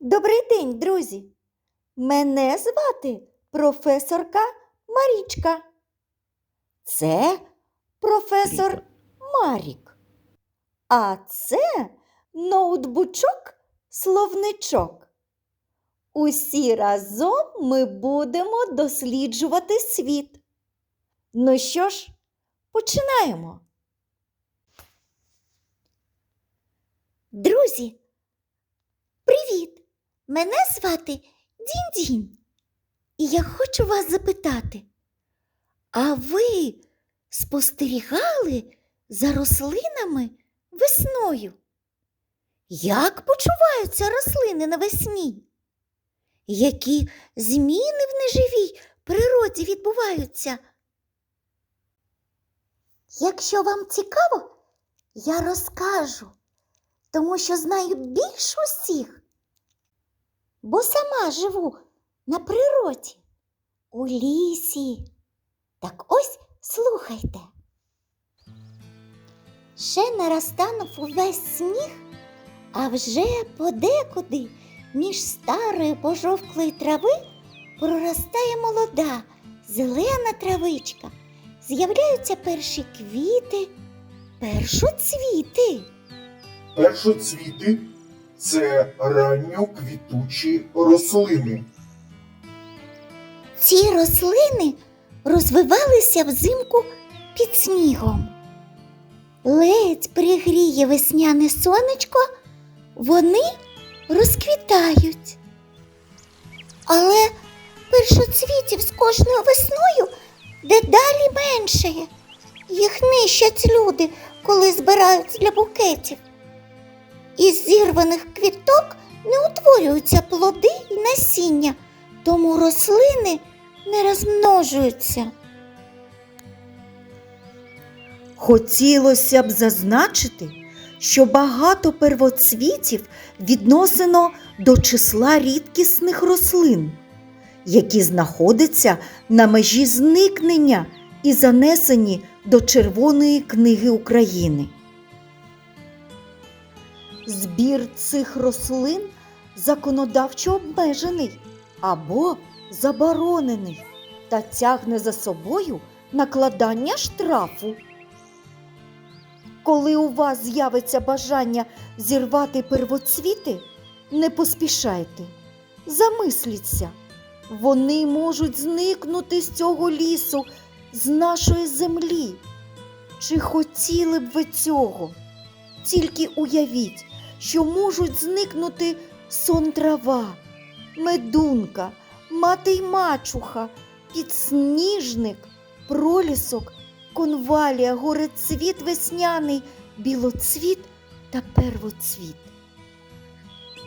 Добрий день, друзі! Мене звати професорка Марічка. Це професор Марік. А це ноутбучок словничок. Усі разом ми будемо досліджувати світ. Ну що ж, починаємо. Друзі! Мене звати Дінь-Дінь. І я хочу вас запитати, а ви спостерігали за рослинами весною? Як почуваються рослини навесні? Які зміни в неживій природі відбуваються? Якщо вам цікаво, я розкажу, тому що знаю більш усіх бо сама живу на природі, у лісі. Так ось слухайте. Ще не увесь сніг, а вже подекуди між старої пожовклої трави проростає молода, зелена травичка. З'являються перші квіти, першоцвіти. Першоцвіти це ранньоквітучі рослини. Ці рослини розвивалися взимку під снігом. Ледь пригріє весняне сонечко, вони розквітають. Але першоцвітів з кожною весною дедалі меншає. Їх нищать люди, коли збирають для букетів. Із зірваних квіток не утворюються плоди і насіння, тому рослини не розмножуються. Хотілося б зазначити, що багато первоцвітів відносено до числа рідкісних рослин, які знаходяться на межі зникнення і занесені до Червоної книги України. Збір цих рослин законодавчо обмежений або заборонений та тягне за собою накладання штрафу. Коли у вас з'явиться бажання зірвати первоцвіти, не поспішайте, замисліться. Вони можуть зникнути з цього лісу, з нашої землі. Чи хотіли б ви цього? Тільки уявіть, що можуть зникнути сон трава, медунка, мати й мачуха, підсніжник, пролісок, конвалія, горецвіт весняний, білоцвіт та первоцвіт.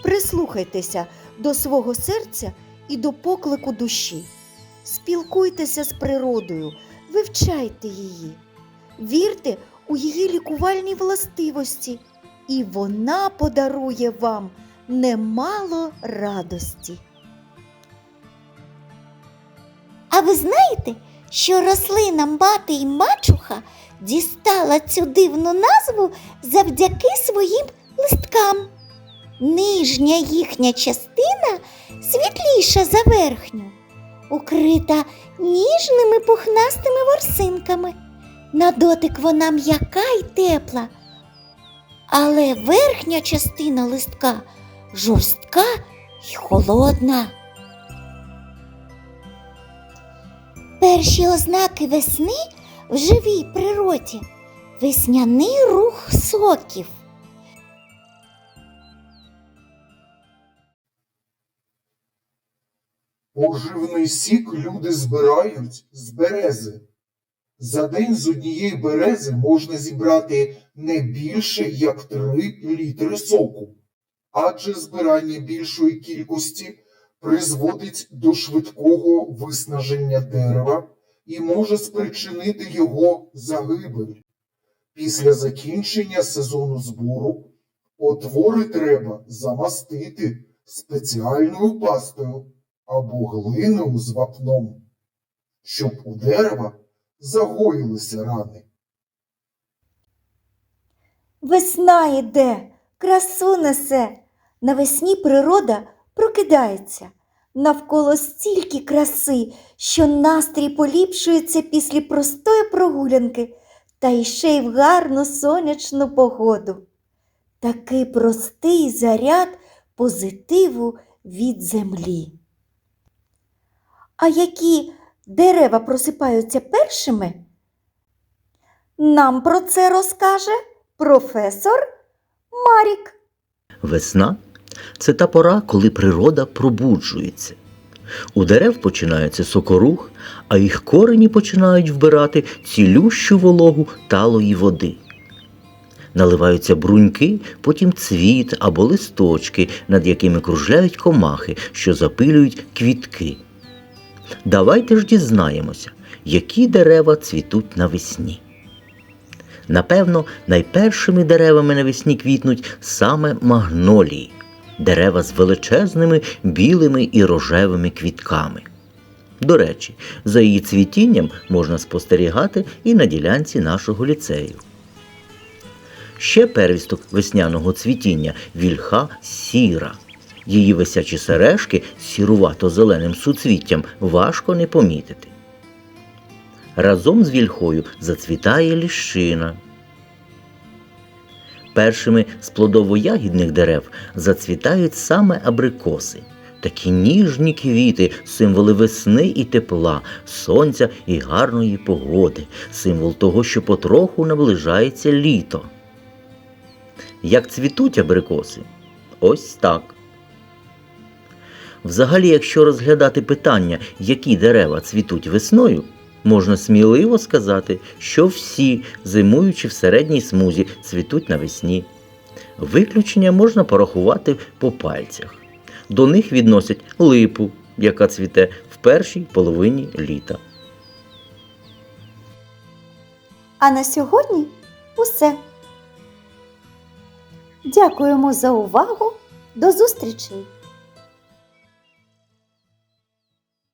Прислухайтеся до свого серця і до поклику душі. Спілкуйтеся з природою, вивчайте її, вірте у її лікувальні властивості, і вона подарує вам немало радості. А ви знаєте, що рослина мати й мачуха дістала цю дивну назву завдяки своїм листкам? Нижня їхня частина світліша за верхню, укрита ніжними пухнастими ворсинками. На дотик вона м'яка й тепла, але верхня частина листка жорстка й холодна. Перші ознаки весни в живій природі весняний рух соків. Поживний сік люди збирають з берези. За день з однієї берези можна зібрати не більше як 3 літри соку, адже збирання більшої кількості призводить до швидкого виснаження дерева і може спричинити його загибель. Після закінчення сезону збору отвори треба замастити спеціальною пастою або глиною з вапном, щоб у дерева загоїлися рани. Весна йде, красу несе. Навесні природа прокидається. Навколо стільки краси, що настрій поліпшується після простої прогулянки та й ще й в гарну сонячну погоду. Такий простий заряд позитиву від землі. А які дерева просипаються першими? Нам про це розкаже професор Марік. Весна це та пора, коли природа пробуджується. У дерев починається сокорух, а їх корені починають вбирати цілющу вологу талої води. Наливаються бруньки, потім цвіт або листочки, над якими кружляють комахи, що запилюють квітки. Давайте ж дізнаємося, які дерева цвітуть навесні. Напевно, найпершими деревами навесні квітнуть саме магнолії, дерева з величезними білими і рожевими квітками. До речі, за її цвітінням можна спостерігати і на ділянці нашого ліцею. Ще первісток весняного цвітіння вільха сіра. Її висячі сережки з сірувато-зеленим суцвіттям важко не помітити. Разом з вільхою зацвітає ліщина. Першими з плодово-ягідних дерев зацвітають саме абрикоси. Такі ніжні квіти, символи весни і тепла, сонця і гарної погоди, символ того, що потроху наближається літо. Як цвітуть абрикоси? Ось так. Взагалі, якщо розглядати питання, які дерева цвітуть весною, можна сміливо сказати, що всі, зимуючи в середній смузі, цвітуть навесні. Виключення можна порахувати по пальцях. До них відносять липу, яка цвіте в першій половині літа. А на сьогодні усе. Дякуємо за увагу. До зустрічей!